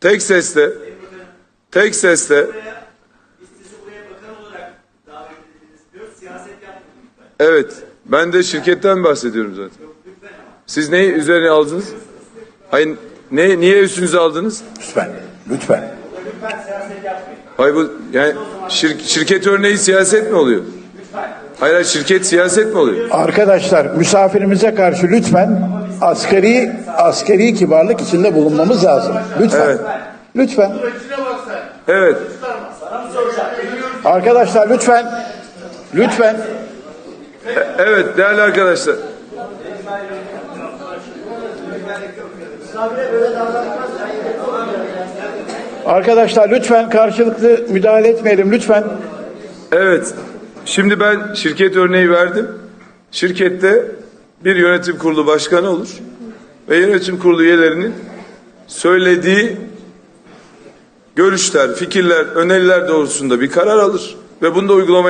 Tek sesle. Tek sesle. Evet. Ben de şirketten bahsediyorum zaten. Siz neyi üzerine aldınız? Hayır, ne, niye üstünüze aldınız? Lütfen, lütfen. Hayır bu yani şir- şirket örneği siyaset mi oluyor? Hayır, hayır şirket siyaset mi oluyor? Arkadaşlar misafirimize karşı lütfen askeri askeri kibarlık içinde bulunmamız lazım. Lütfen. Evet. Lütfen. Evet. Arkadaşlar lütfen. Lütfen. Evet değerli arkadaşlar. Arkadaşlar lütfen karşılıklı müdahale etmeyelim lütfen. Evet. Şimdi ben şirket örneği verdim. Şirkette bir yönetim kurulu başkanı olur ve yönetim kurulu üyelerinin söylediği görüşler, fikirler, öneriler doğrultusunda bir karar alır ve bunu da uygulamaya